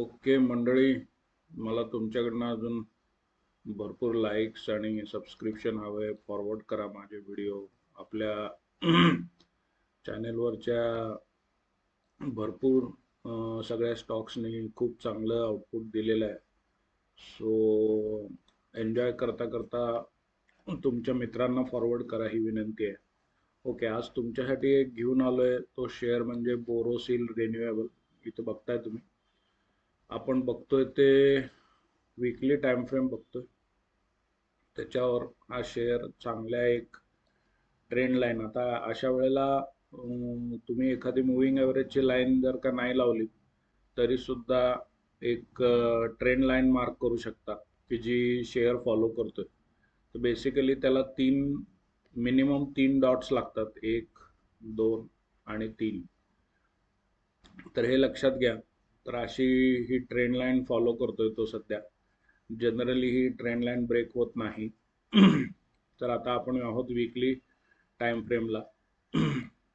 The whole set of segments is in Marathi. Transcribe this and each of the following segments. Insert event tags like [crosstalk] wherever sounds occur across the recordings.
ओके मंडळी मला तुमच्याकडनं अजून भरपूर लाईक्स आणि सबस्क्रिप्शन हवे फॉरवर्ड करा माझे व्हिडिओ आपल्या [clears throat] चॅनेलवरच्या भरपूर सगळ्या स्टॉक्सनी खूप चांगलं आउटपुट दिलेलं आहे. सो एन्जॉय करता करता तुमच्या मित्रांना फॉरवर्ड करा ही विनंती आहे. ओके आज तुमच्यासाठी एक घेऊन आलो आहे तो शेअर म्हणजे बोरोसिल रिन्युएबल इथं बघताय तुम्ही. आपण बघतोय ते विकली टाइम फ्रेम बघतोय. त्याच्यावर हा शेअर चांगल्या एक ट्रेंड लाईन आता अशा वेळेला तुम्ही एखादी मुव्हिंग ॲव्हरेजची लाईन जर का नाही लावली तरी सुद्धा एक ट्रेंड लाईन मार्क करू शकता की जी शेअर फॉलो करतोय. तर बेसिकली त्याला तीन मिनिमम तीन डॉट्स लागतात. एक दोन आणि तीन. तर हे लक्षात घ्या. तर अशी ही ट्रेंड लाईन फॉलो करतोय तो सध्या. जनरली ही ट्रेंड लाईन ब्रेक होत नाही. तर आता आपण आहोत विकली टाईम फ्रेमला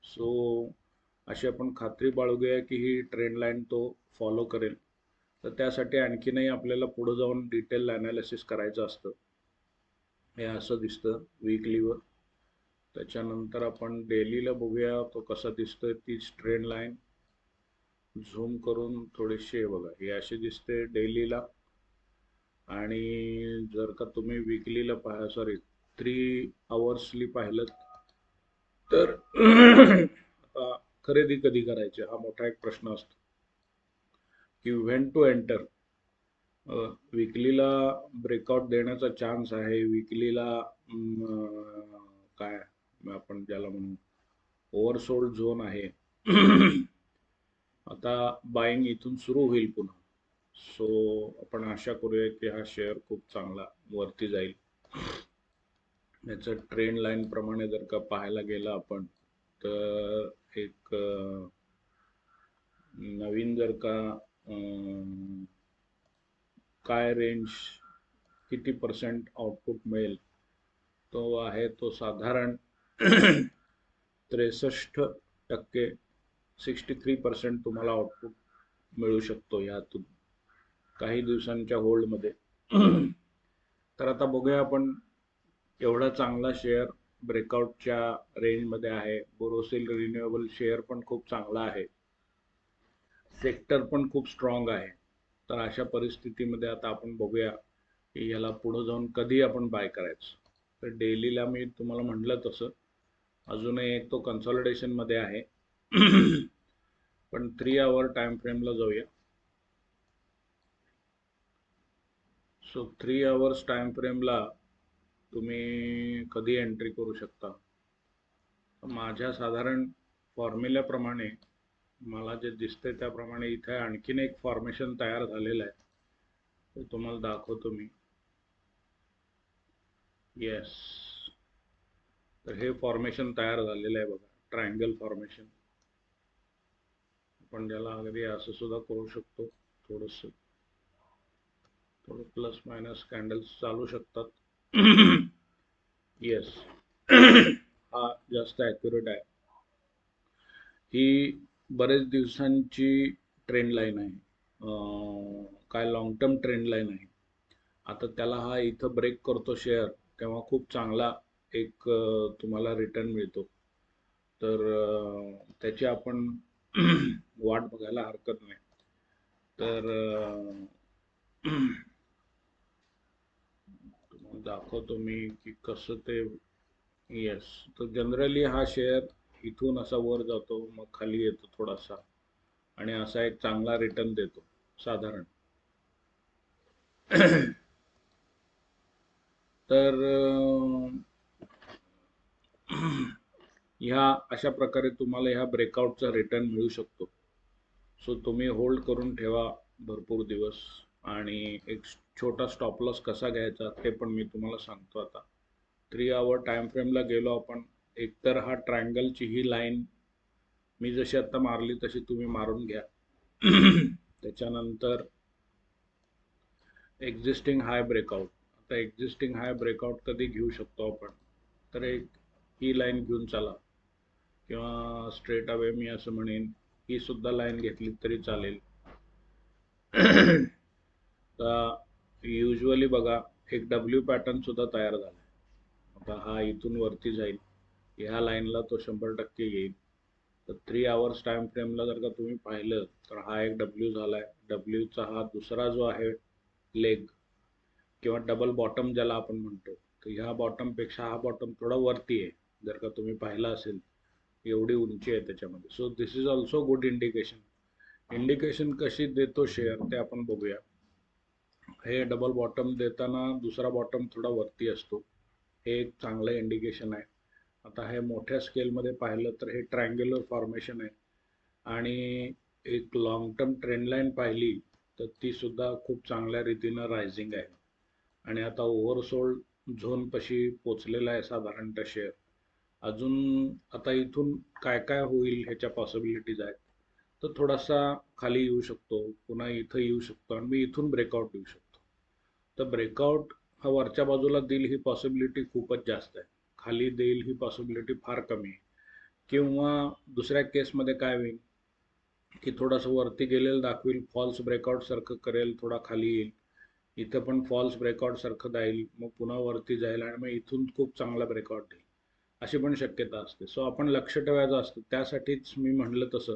सो अशी आपण खात्री बाळगूया की ही ट्रेंड लाईन तो फॉलो करेल. तर त्यासाठी आणखीनही आपल्याला पुढे जाऊन डिटेल ॲनालिसिस करायचं असतं. हे असं दिसतं विकलीवर त्याच्यानंतर आपण डेलीला बघूया तो कसा दिसतोय तीच ट्रेंड लाईन झूम करून थोडीशी बघा हे अशी दिसते डेलीला. आणि जर का तुम्ही विकलीला पाहा सॉरी थ्री आवर्सली पाहिलं तर आता खरेदी कधी करायची? हा मोठा एक प्रश्न असतो. की व्हेन टू एंटर विकलीला ब्रेकआउट देण्याचा चान्स आहे. विकलीला काय आपण ज्याला म्हणू ओव्हरसोल्ड झोन आहे. आता बाईंग इथून सुरू होईल पुन्हा. सो आपण आशा करूया की हा शेअर खूप चांगला वरती जाईल. याचं ट्रेंड लाईन प्रमाणे जर का पाहायला गेलं आपण तर एक नवीन जर का काय रेंज किती पर्सेंट आउटपुट मिळेल तो आहे तो साधारण [clears throat] त्रेसष्ट टक्के सिक्स्टी थ्री पर्सेंट तुम्हाला आउटपुट मिळू शकतो यातून. काही दिवसांच्या होल्डमध्ये तर आता बघूया आपण एवढा चांगला शेअर ब्रेकआउटच्या रेंजमध्ये आहे. बोरोसिल रिन्युएबल शेअर पण खूप चांगला आहे. सेक्टर पण खूप स्ट्रॉंग आहे. तर अशा परिस्थितीमध्ये आता आपण बघूया की याला पुढं जाऊन कधी आपण बाय करायचं. तर डेलीला मी तुम्हाला म्हटलं तसं. अजूनही एक तो कन्सॉलिडेशनमध्ये आहे. पण थ्री आवर टाइम फ्रेमला जाऊया. सो थ्री आवर्स टाइम फ्रेमला तुम्ही कधी एंट्री करू शकता? माझ्या साधारण फॉर्म्युल्याप्रमाणे मला जे दिसते त्याप्रमाणे इथे आणखीन एक फॉर्मेशन तयार झालेलं आहे. ते तुम्हाला दाखवतो मी. येस तर हे फॉर्मेशन तयार झालेलं आहे बघा. ट्रायंगल फॉर्मेशन आपण ज्याला अगदी असं सुद्धा करू शकतो. थोडस थोडं प्लस मायनस कॅन्डल्स चालू शकतात. येस हा जास्त ॲक्युरेट आहे. ही बरेच दिवसांची ट्रेंड लाईन आहे. काय लॉंग टर्म ट्रेंड लाईन आहे. आता त्याला हा इथं ब्रेक करतो शेअर तेव्हा खूप चांगला एक तुम्हाला रिटर्न मिळतो. तर त्याची आपण वाट बघायला हरकत नाही. तर [clears throat] दाखवतो मी की कसं ते येस तर जनरली हा शेअर इथून असा वर जातो मग खाली येतो थोडासा. आणि असा एक चांगला रिटर्न देतो साधारण. [clears throat] तर [clears throat] ह्या अशा प्रकारे तुम्हाला ह्या ब्रेकआउटचा रिटर्न मिळू शकतो. सो तुम्ही होल्ड करून ठेवा भरपूर दिवस. आणि एक छोटा स्टॉप लॉस कसा घ्यायचा ते पण मी तुम्हाला सांगतो आता. थ्री आवर टाइम फ्रेमला गेलो आपण. एकतर हा ट्रायंगलची ही लाईन मी जशी आता मारली तशी तुम्ही मारून घ्या. [clears throat] त्याच्यानंतर एक्झिस्टिंग हाय ब्रेकआउट आता एक्झिस्टिंग हाय ब्रेकआउट कधी घेऊ शकतो आपण? तर एक ही लाईन घेऊन चला. किंवा स्ट्रेट अवे मी असं म्हणेन ही सुद्धा लाईन घेतली तरी चालेल. [clears throat] तर युजली बघा एक डब्ल्यू पॅटर्न सुद्धा तयार झाला आता हा इथून वरती जाईल. ह्या लाईनला तो शंभर टक्के येईल तर थ्री आवर्स टाइम फ्रेमला जर का तुम्ही पाहिलं तर हा एक डब्ल्यू झाला आहे डब्ल्यूचा हा दुसरा जो आहे लेग किंवा डबल बॉटम ज्याला आपण म्हणतो तर ह्या बॉटमपेक्षा हा बॉटम थोडा वरती आहे. जर का तुम्ही पाहिला असेल एवढी उंची आहे त्याच्यामध्ये. So this is also good indication indication कशी देतो शेअर ते आपण बघूया. हे डबल बॉटम देताना दुसरा बॉटम थोडा वरती असतो. हे एक चांगलं इंडिकेशन आहे. आता हे मोठ्या स्केलमध्ये पाहिलं तर हे ट्रँग्युलर फॉर्मेशन आहे. आणि एक लॉंग टर्म ट्रेंडलाईन पाहिली तर ती सुद्धा खूप चांगल्या रीतीनं रायझिंग आहे. आणि आता ओव्हरसोल्ड झोनपाशी पोचलेला आहे साधारणतः शेअर अजून आता इथून काय काय होईल ह्याच्या पॉसिबिलिटीज आहेत. तर थोडासा खाली येऊ शकतो पुन्हा इथं येऊ शकतो आणि मी इथून ब्रेकआउट येऊ शकतो. तर ब्रेकआउट हा वरच्या बाजूला देईल ही पॉसिबिलिटी खूपच जास्त आहे. खाली देईल ही पॉसिबिलिटी फार कमी आहे. किंवा दुसऱ्या केसमध्ये काय होईल की थोडंसं वरती गेलेलं दाखवेल फॉल्स ब्रेकआउट सारखं करेल थोडा खाली येईल. इथं पण फॉल्स ब्रेकआउट सारखं जाईल मग पुन्हा वरती जाईल आणि मग इथून खूप चांगला ब्रेकआउट देईल. अशी पण शक्यता असते. सो आपण लक्ष ठेवायचं असतं. त्यासाठीच मी म्हणलं तसं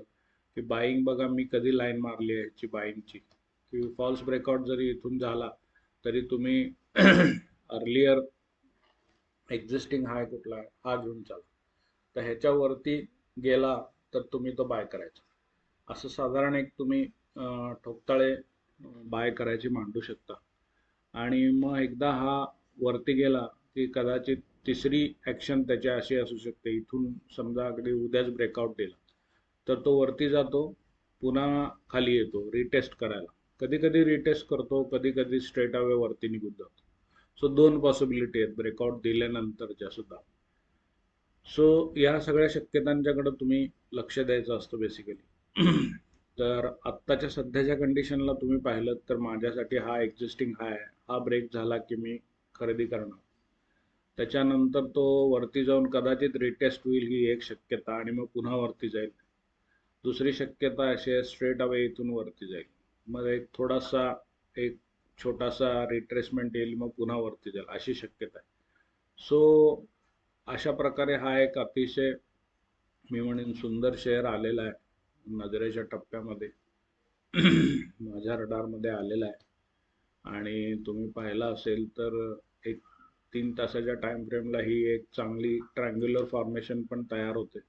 की बाईंग बघा मी कधी लाईन मारली आहे ह्याची बाईंगची की फॉल्स ब्रेकआउट जरी इथून झाला तरी तुम्ही अर्लियर एक्झिस्टिंग हाय कुठला आहे हा घेऊन चाला. तर ह्याच्यावरती गेला तर तुम्ही तो बाय करायचा. असं साधारण एक तुम्ही ठोकताळे बाय करायची मांडू शकता. आणि मग एकदा हा वरती गेला की कदाचित तिसरी ॲक्शन त्याच्या अशी असू शकते. इथून समजा अगदी उद्याच ब्रेकआउट दिला तर तो वरती जातो पुन्हा खाली येतो रिटेस्ट करायला. कधी कधी रिटेस्ट करतो कधी कधी स्ट्रेट अवे वरती निघून जातो. सो दोन पॉसिबिलिटी आहेत. ब्रेकआउट दिल्यानंतरच्या सुद्धा. सो या सगळ्या शक्यतांच्याकडे तुम्ही लक्ष द्यायचं असतं बेसिकली [clears throat] तर आत्ताच्या सध्याच्या कंडिशनला तुम्ही पाहिलं तर माझ्यासाठी हा एक्झिस्टिंग हाय हा ब्रेक झाला की मी खरेदी करणार. त्याच्यानंतर तो वरती जाऊन कदाचित रिटेस्ट होईल ही एक शक्यता आणि मग पुन्हा वरती जाईल. दुसरी शक्यता अशी आहे स्ट्रेट अवे इथून वरती जाईल. मग एक थोडासा एक छोटासा रिट्रेसमेंट येईल मग पुन्हा वरती जाईल अशी शक्यता आहे. सो अशा प्रकारे हा एक अतिशय मी म्हणेन सुंदर शेअर आलेला आहे नजरेच्या टप्प्यामध्ये. [clears throat] माझ्या रडारमध्ये आलेला आहे. आणि तुम्ही पाहिला असेल तर एक तीन तासाच्या टाइम फ्रेमला ही एक चांगली ट्रँग्युलर फॉर्मेशन पण तयार होते.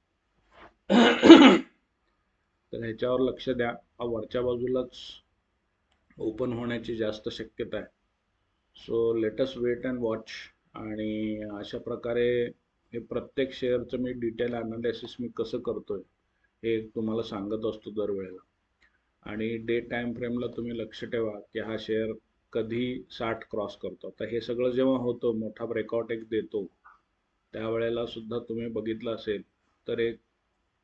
तर ह्याच्यावर लक्ष द्या. हा वरच्या बाजूलाच ओपन होण्याची जास्त शक्यता आहे. So let's wait and watch आणि अशा प्रकारे हे प्रत्येक शेअरचं मी डिटेल अनालिसिस मी कसं करतो आहे हे तुम्हाला सांगत असतो दरवेळेला. आणि डे टाईम फ्रेमला तुम्ही लक्ष ठेवा की हा शेअर कधी साठ क्रॉस करतो. तर हे सगळं जेव्हा होतं मोठा ब्रेकआउट एक देतो त्यावेळेला सुद्धा तुम्ही बघितलं असेल तर एक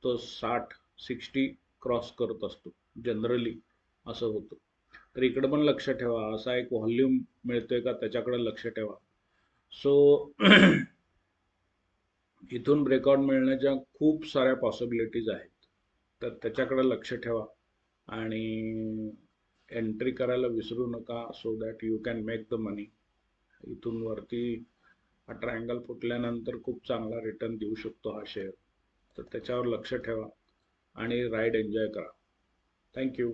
तो साठ सिक्स्टी क्रॉस करत असतो जनरली असं होतं. तर इकडं पण लक्ष ठेवा असा एक व्हॉल्यूम मिळतोय का त्याच्याकडे लक्ष ठेवा. सो [clears throat] इथून ब्रेकआउट मिळण्याच्या खूप साऱ्या पॉसिबिलिटीज आहेत. तर त्याच्याकडे लक्ष ठेवा. आणि एंट्री करायला विसरू नका so that you can make the money इथून वरती हा ट्रायंगल फुटल्यानंतर खूप चांगला रिटर्न देऊ शकतो हा शेअर तर त्याच्यावर लक्ष ठेवा आणि राईड एन्जॉय करा. थँक्यू